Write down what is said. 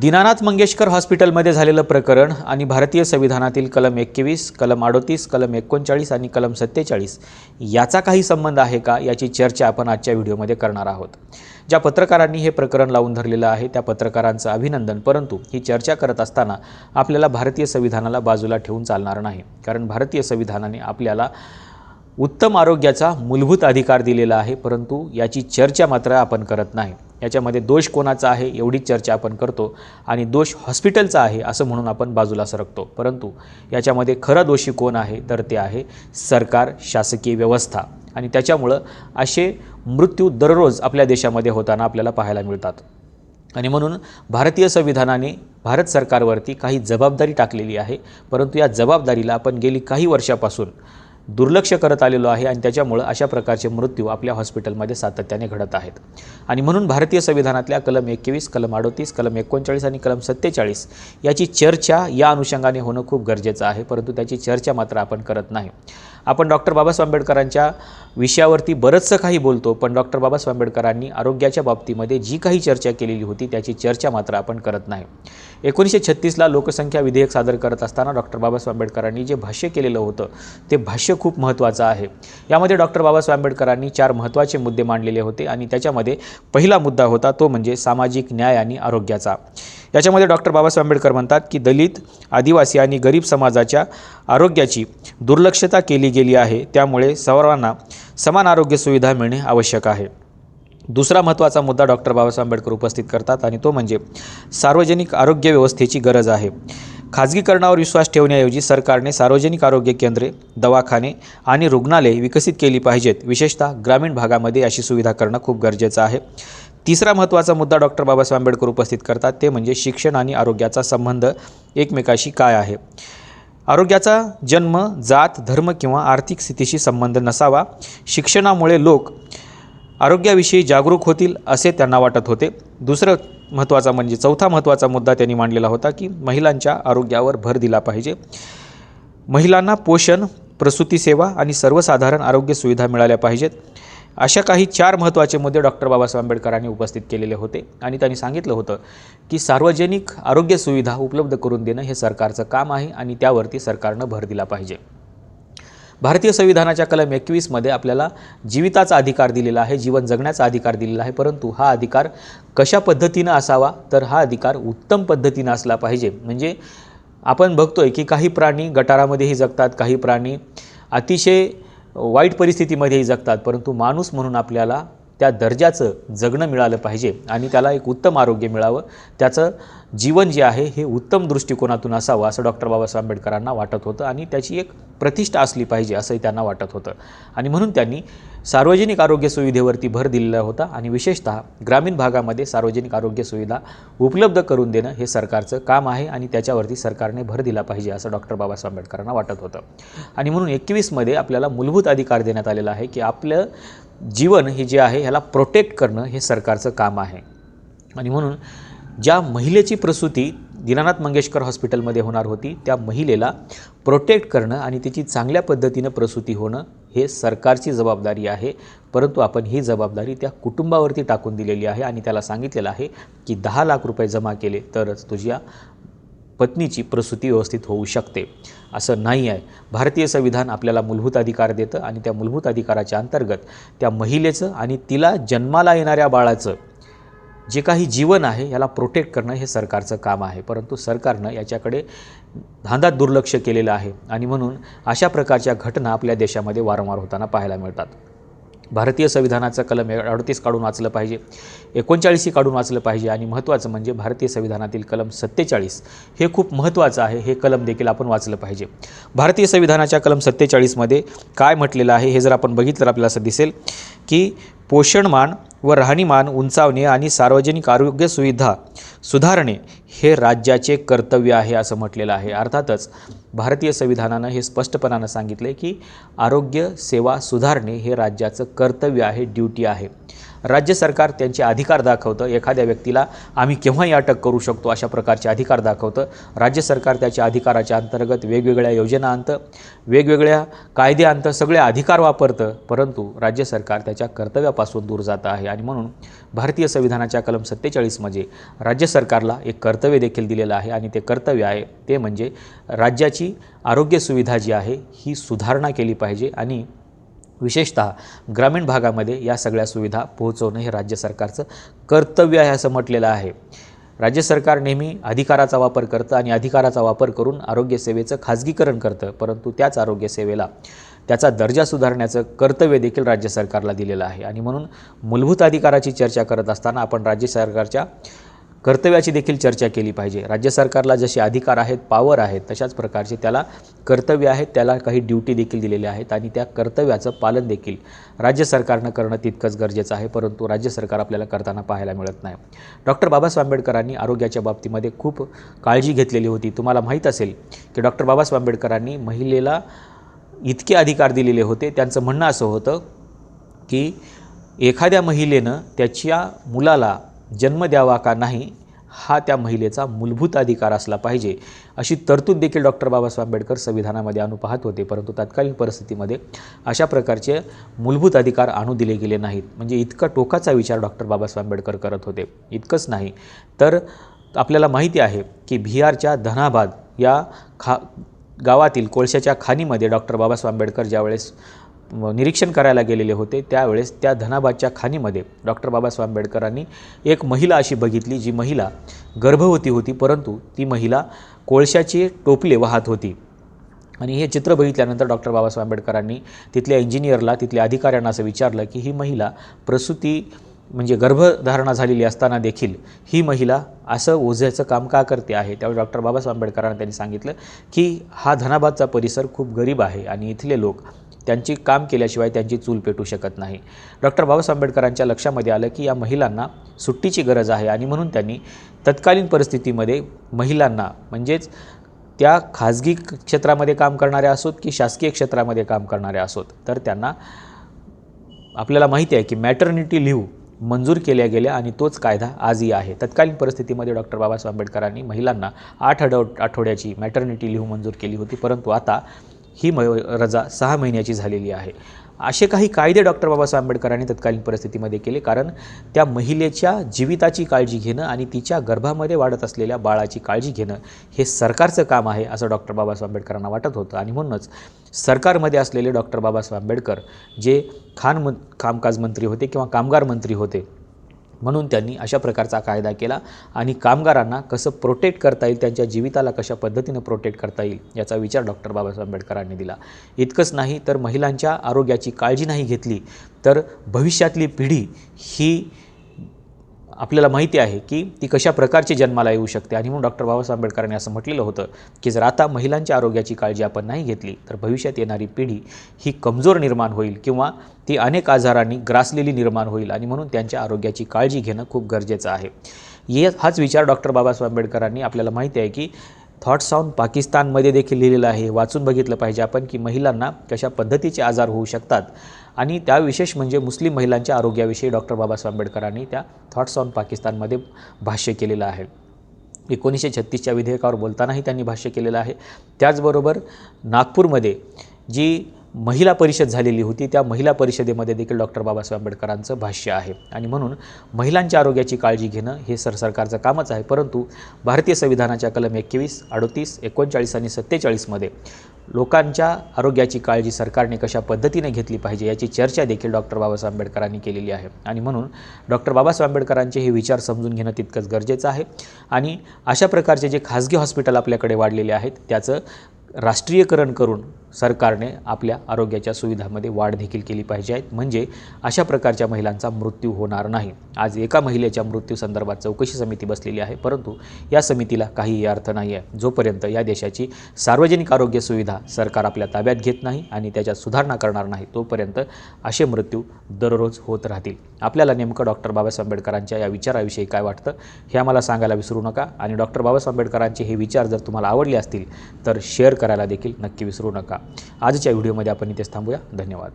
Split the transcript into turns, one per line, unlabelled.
दीनानाथ मंगेशकर हॉस्पिटलमध्ये झालेलं प्रकरण आणि भारतीय संविधानातील कलम एकवीस कलम अडोतीस कलम एकोणचाळीस आणि कलम सत्तेचाळीस याचा काही संबंध आहे का याची चर्चा आपण आजच्या व्हिडिओमध्ये करणार आहोत. ज्या पत्रकारांनी हे प्रकरण लावून धरलेलं आहे त्या पत्रकारांचं अभिनंदन परंतु ही चर्चा करत असताना आपल्याला भारतीय संविधानाला बाजूला ठेवून चालणार नाही कारण भारतीय संविधानाने आपल्याला उत्तम आरोग्याचा मूलभूत अधिकार दिलेला आहे परंतु याची चर्चा मात्र आपण करत नाही. याच्यामध्ये दोष कोणाचा आहे एवढीच चर्चा आपण करतो आणि दोष हॉस्पिटलचा आहे असं म्हणून आपण बाजूला सरकतो. परंतु याच्यामध्ये खरं दोषी कोण आहे तर ते आहे सरकार शासकीय व्यवस्था. आणि त्याच्यामुळं असे मृत्यू दररोज आपल्या देशामध्ये होताना आपल्याला पाहायला मिळतात. आणि म्हणून भारतीय संविधानाने भारत सरकारवरती काही जबाबदारी टाकलेली आहे. परंतु या जबाबदारीला आपण गेली काही वर्षापासून दुर्लक्ष करत आलेलो आहे आणि त्याच्यामुळं अशा प्रकारचे मृत्यू आपल्या हॉस्पिटलमध्ये सातत्याने घडत आहेत. आणि म्हणून भारतीय संविधानातल्या कलम एकवीस कलम अडोतीस कलम एकोणचाळीस आणि कलम सत्तेचाळीस याची चर्चा या अनुषंगाने होणं खूप गरजेचं आहे परंतु त्याची चर्चा मात्र आपण करत नाही. आपण डॉक्टर बाबासाहेब आंबेडकरांच्या विषयावरती बरंचसं काही बोलतो पण डॉक्टर बाबासाहेब आंबेडकरांनी आरोग्याच्या बाबतीमध्ये जी काही चर्चा केलेली होती त्याची चर्चा मात्र आपण करत नाही. एकोणीसशे छत्तीसला लोकसंख्या विधेयक सादर करत असताना डॉक्टर बाबासाहेब आंबेडकरांनी जे भाष्य केलेलं होतं ते भाष्य खूप महत्त्वाचं आहे. यामध्ये डॉक्टर बाबासाहेब आंबेडकरांनी चार महत्त्वाचे मुद्दे मांडलेले होते आणि त्याच्यामध्ये पहिला मुद्दा होता तो म्हणजे सामाजिक न्याय आणि आरोग्याचा. याच्यामध्ये डॉक्टर बाबासाहेब आंबेडकर म्हणतात की दलित आदिवासी आणि गरीब समाजाच्या आरोग्याची दुर्लक्षता केली गेली आहे. त्यामुळे सर्वांना समान आरोग्य सुविधा मिळणे आवश्यक आहे. दुसरा महत्त्वाचा मुद्दा डॉक्टर बाबासाहेब आंबेडकर उपस्थित करतात आणि तो म्हणजे सार्वजनिक आरोग्य व्यवस्थेची गरज आहे. खाजगीकरणावर विश्वास ठेवण्याऐवजी सरकारने सार्वजनिक आरोग्य केंद्रे दवाखाने आणि रुग्णालये विकसित केली पाहिजेत. विशेषतः ग्रामीण भागामध्ये अशी सुविधा करणं खूप गरजेचं आहे. तिसरा महत्त्वाचा मुद्दा डॉक्टर बाबासाहेब आंबेडकर उपस्थित करतात ते म्हणजे शिक्षण आणि आरोग्याचा संबंध एकमेकाशी काय आहे? आरोग्याचा जन्म जात धर्म किंवा आर्थिक स्थितीशी संबंध नसावा. शिक्षणामुळे लोक आरोग्याविषयी जागरूक होतील असे त्यांना वाटत होते. दुसरं महत्त्वाचा म्हणजे चौथा महत्त्वाचा मुद्दा त्यांनी मांडलेला होता की महिलांच्या आरोग्यावर भर दिला पाहिजे. महिलांना पोषण प्रसूती सेवा आणि सर्वसाधारण आरोग्य सुविधा मिळाल्या पाहिजेत. अशा काही चार महत्त्वाचे मुद्दे डॉक्टर बाबासाहेब आंबेडकरांनी उपस्थित केलेले होते. आणि त्यांनी सांगितलं होतं की सार्वजनिक आरोग्य सुविधा उपलब्ध करून देणं हे सरकारचं काम आहे आणि त्यावरती सरकारनं भर दिला पाहिजे. भारतीय संविधानाच्या कलम एकवीसमध्ये आपल्याला जीविताचा अधिकार दिलेला आहे जीवन जगण्याचा अधिकार दिलेला आहे परंतु हा अधिकार कशा पद्धतीनं असावा? तर हा अधिकार उत्तम पद्धतीनं असला पाहिजे. म्हणजे आपण बघतोय की काही प्राणी गटारामध्येही जगतात काही प्राणी अतिशय वाईट परिस्थितीमध्येही जगतात परंतु माणूस म्हणून आपल्याला त्या दर्जाचं जगणं मिळालं पाहिजे आणि त्याला एक उत्तम आरोग्य मिळावं. त्याचं जीवन जे आहे हे उत्तम दृष्टिकोनातून असावं असं डॉक्टर बाबासाहेब आंबेडकरांना वाटत होतं आणि त्याची एक प्रतिष्ठा असली पाहिजे असंही त्यांना वाटत होतं. आणि म्हणून त्यांनी सार्वजनिक आरोग्य सुविधेवरती भर दिलेला होता आणि विशेषतः ग्रामीण भागामध्ये सार्वजनिक आरोग्य सुविधा उपलब्ध करून देणं हे सरकारचं काम आहे आणि त्याच्यावरती सरकारने भर दिला पाहिजे असं डॉक्टर बाबासाहेब आंबेडकरांना वाटत होतं. आणि म्हणून एकवीसमध्ये आपल्याला मूलभूत अधिकार देण्यात आलेला आहे की आपलं जीवन हे जे आहे ह्याला प्रोटेक्ट करणं हे सरकारचं काम आहे. आणि म्हणून ज्या महिलेची प्रसूती दीनानाथ मंगेशकर हॉस्पिटलमध्ये होणार होती त्या महिलेला प्रोटेक्ट करणं आणि तिची चांगल्या पद्धतीनं प्रसूती होणं हे सरकारची जबाबदारी आहे. परंतु आपण ही जबाबदारी त्या कुटुंबावरती टाकून दिलेली आहे आणि त्याला सांगितलेलं आहे की दहा लाख रुपये जमा केले तरच तुझ्या पत्नीची प्रसूती व्यवस्थित होऊ शकते. असं नाही आहे. भारतीय संविधान आपल्याला मूलभूत अधिकार देतं आणि त्या मूलभूत अधिकाराच्या अंतर्गत त्या महिलेचं आणि तिला जन्माला येणाऱ्या बाळाचं जे काही जीवन आहे याला प्रोटेक्ट करणं हे सरकारचं काम आहे. परंतु सरकारनं याच्याकडे धांदात दुर्लक्ष केलेलं आहे. आणि म्हणून अशा प्रकारच्या घटना आपल्या देशामध्ये वारंवार होताना पाहायला मिळतात. भारतीय संविधानाचं कलम अडतीस काढून वाचलं पाहिजे एकोणचाळीसही काढून वाचलं पाहिजे आणि महत्त्वाचं म्हणजे भारतीय संविधानातील कलम सत्तेचाळीस हे खूप महत्त्वाचं आहे हे कलम देखील आपण वाचलं पाहिजे. भारतीय संविधानाच्या कलम सत्तेचाळीसमध्ये काय म्हटलेलं आहे हे जर आपण बघितलं तर आपल्याला असं दिसेल की पोषणमान व राहणीमान उंचावणे आणि सार्वजनिक आरोग्य सुविधा सुधारणे हे राज्याचे कर्तव्य आहे असं म्हटलेलं आहे. अर्थातच भारतीय संविधानानं हे स्पष्टपणानं सांगितलं आहे की आरोग्य सेवा सुधारणे हे राज्याचं कर्तव्य आहे ड्युटी आहे. राज्य सरकार त्यांचे अधिकार दाखवतं. एखाद्या व्यक्तीला आम्ही केव्हाही अटक करू शकतो अशा प्रकारचे अधिकार दाखवतं. राज्य सरकार त्याच्या अधिकाराच्या अंतर्गत वेगवेगळ्या योजना आणतं. वेगवेगळ्या कायदे आणतं. सगळे अधिकार वापरतं. परंतु राज्य सरकार त्याच्या कर्तव्यापासून दूर जात आहे. आणि म्हणून भारतीय संविधानाच्या कलम सत्तेचाळीसमध्ये राज्य सरकारला एक कर्तव्य देखील दिलेलं आहे. आणि ते कर्तव्य आहे ते म्हणजे राज्याची आरोग्य सुविधा जी आहे ही सुधारणा केली पाहिजे. आणि विशेषतः ग्रामीण भागामध्ये या सगळ्या सुविधा पोहोचवणं हे राज्य सरकारचं कर्तव्य आहे असं म्हटलेलं आहे. राज्य सरकार नेहमी अधिकाराचा वापर करतं आणि अधिकाराचा वापर करून आरोग्यसेवेचं खाजगीकरण करतं परंतु त्याच आरोग्यसेवेला त्याचा दर्जा सुधारण्याचं कर्तव्य देखील राज्य सरकारला दिलेलं आहे. आणि म्हणून मूलभूत अधिकाराची चर्चा करत असताना आपण राज्य सरकारच्या कर्तव्याची देखील चर्चा केली पाहिजे. राज्य सरकारला जसे अधिकार आहेत पॉवर आहेत तशाच प्रकारचे त्याला कर्तव्य आहेत त्याला काही ड्युटी देखील दिलेल्या आहेत आणि त्या कर्तव्याचं पालन देखील राज्य सरकारनं करणं तितकंच गरजेचं आहे परंतु राज्य सरकार आपल्याला करताना पाहायला मिळत नाही. डॉक्टर बाबासाहेब आंबेडकरांनी आरोग्याच्या बाबतीमध्ये खूप काळजी घेतलेली होती. तुम्हाला माहीत असेल की डॉक्टर बाबासाहेब आंबेडकरांनी महिलेला इतके अधिकार दिलेले होते. त्यांचं म्हणणं असं होतं की एखाद्या महिलेनं त्याच्या मुलाला जन्म द्यावा का नाही हा त्या महिलेचा मूलभूत अधिकार असला पाहिजे अशी तरतूद देखील डॉक्टर बाबासाहेब आंबेडकर संविधानामध्ये आणू पाहत होते. परंतु तत्कालीन परिस्थितीमध्ये अशा प्रकारचे मूलभूत अधिकार आणू दिले गेले नाहीत. म्हणजे इतका टोकाचा विचार डॉक्टर बाबासाहेब आंबेडकर करत होते. इतकंच नाही. तर आपल्याला माहिती आहे की बिहारच्या धनाबाद या खा गावातील कोळशाच्या खाणीमध्ये डॉक्टर बाबासाहेब आंबेडकर ज्यावेळेस निरीक्षण करायला गेलेले होते. त्यावेळेस त्या धनाबादच्या खाणीमध्ये डॉक्टर बाबासाहेब आंबेडकरांनी एक महिला अशी बघितली जी महिला गर्भवती होती परंतु ती महिला कोळशाचे टोपले वाहत होती. आणि हे चित्र बघितल्यानंतर डॉक्टर बाबासाहेब आंबेडकरांनी तिथल्या इंजिनियरला तिथल्या अधिकाऱ्यांना असं विचारलं की ही महिला प्रसूती म्हणजे गर्भधारणा झालेली असताना देखील ही महिला असं ओझ्याचं काम का करते आहे? त्यावेळी डॉक्टर बाबासाहेब आंबेडकरांनी त्यांनी सांगितलं की हा धनाबादचा परिसर खूप गरीब आहे आणि इथले लोक त्यांची काम केल्याशिवाय त्यांची चूल पेटू शकत नाही. डॉक्टर बाबासाहेब आंबेडकरांच्या लक्षामध्ये आलं की या महिलांना सुट्टीची गरज आहे आणि म्हणून त्यांनी तत्कालीन परिस्थितीमध्ये महिलांना म्हणजेच त्या खाजगी क्षेत्रामध्ये काम करणाऱ्या असोत की शासकीय क्षेत्रामध्ये काम करणाऱ्या असोत तर त्यांना आपल्याला माहिती आहे की मॅटर्निटी लिव्ह मंजूर केल्या गेल्या आणि तोच कायदा आजही आहे. तत्कालीन परिस्थितीमध्ये डॉक्टर बाबासाहेब आंबेडकरांनी महिलांना आठ आठवड्याची मॅटर्निटी लिव्ह मंजूर केली होती परंतु आता ही म रजा सहा महिन्याची झालेली आहे. असे काही कायदे डॉक्टर बाबासाहेब आंबेडकरांनी तत्कालीन परिस्थितीमध्ये केले कारण त्या महिलेच्या जीविताची काळजी घेणं आणि तिच्या गर्भामध्ये वाढत असलेल्या बाळाची काळजी घेणं हे सरकारचं काम आहे असं डॉक्टर बाबासाहेब आंबेडकरांना वाटत होतं. आणि म्हणूनच सरकारमध्ये असलेले डॉक्टर बाबासाहेब आंबेडकर जे खान मन कामकाज मंत्री होते किंवा कामगार मंत्री होते म्हणून त्यांनी अशा प्रकारचा कायदा केला आणि कामगारांना कसं प्रोटेक्ट करता येईल त्यांच्या जीविताला कशा पद्धतीनं प्रोटेक्ट करता येईल याचा विचार डॉक्टर बाबासाहेब आंबेडकरांनी दिला. इतकंच नाही तर महिलांच्या आरोग्याची काळजी नाही घेतली तर भविष्यातली पिढी ही आपल्याला माहिती आहे की ती कशा प्रकारची जन्माला येऊ शकते. आणि म्हणून डॉक्टर बाबासाहेब आंबेडकरांनी असं म्हटलेलं होतं की जर आता महिलांच्या आरोग्याची काळजी आपण नाही घेतली तर भविष्यात येणारी पिढी ही कमजोर निर्माण होईल किंवा ती अनेक आजारांनी ग्रासलेली निर्माण होईल. आणि म्हणून त्यांच्या आरोग्याची काळजी घेणं खूप गरजेचं आहे. ये हाच विचार डॉक्टर बाबासाहेब आंबेडकरांनी आपल्याला माहिती आहे की थॉट्स ऑन पाकिस्तानमध्ये देखील लिहिलेलं आहे. वाचून बघितलं पाहिजे आपण की महिलांना कशा पद्धतीचे आजार होऊ शकतात. आणि त्या विशेष म्हणजे मुस्लिम महिलांच्या आरोग्याविषयी डॉक्टर बाबासाहेब आंबेडकरांनी त्या थॉट्स ऑन पाकिस्तानमध्ये भाष्य केलेलं आहे. एकोणीसशे छत्तीसच्या विधेयकावर बोलतानाही त्यांनी भाष्य केलेलं आहे. त्याचबरोबर नागपूरमध्ये जी महिला परिषद झालेली होती. त्या महिला परिषदेमध्ये देखील डॉक्टर बाबासाहेब आंबेडकरांचं भाष्य आहे. आणि म्हणून महिलांच्या आरोग्याची काळजी घेणं हे सर सरकारचं कामच आहे. परंतु भारतीय संविधानाच्या कलम एकवीस अडतीस एकोणचाळीस आणि सत्तेचाळीसमध्ये लोकांच्या आरोग्याची काळजी सरकारने कशा पद्धतीने घेतली पाहिजे याची चर्चा देखील डॉक्टर बाबासाहेब आंबेडकरांनी केलेली आहे. आणि म्हणून डॉक्टर बाबासाहेब आंबेडकरांचे हे विचार समजून घेणं तितकंच गरजेचं आहे. आणि अशा प्रकारचे जे खाजगी हॉस्पिटल आपल्याकडे वाढलेले आहेत त्याचं राष्ट्रीयकरण करून सरकारने आपल्या आरोग्याच्या सुविधामध्ये वाढ देखील केली पाहिजे आहेत म्हणजे अशा प्रकारच्या महिलांचा मृत्यू होणार नाही. आज एका महिलेच्या मृत्यूसंदर्भात चौकशी समिती बसलेली आहे. परंतु या समितीला काहीही अर्थ नाही आहे. जोपर्यंत या देशाची सार्वजनिक आरोग्य सुविधा सरकार आपल्या ताब्यात घेत नाही आणि त्याच्यात सुधारणा करणार नाही तोपर्यंत असे मृत्यू दररोज होत राहतील. आपल्याला नेमकं डॉक्टर बाबासाहेब आंबेडकरांच्या या विचाराविषयी काय वाटतं हे आम्हाला सांगायला विसरू नका. आणि डॉक्टर बाबासाहेब आंबेडकरांचे हे विचार जर तुम्हाला आवडले असतील तर शेअर करायला देखील नक्की विसरू नका. आजच्या व्हिडिओमध्ये आपण इथेच थांबूया. धन्यवाद.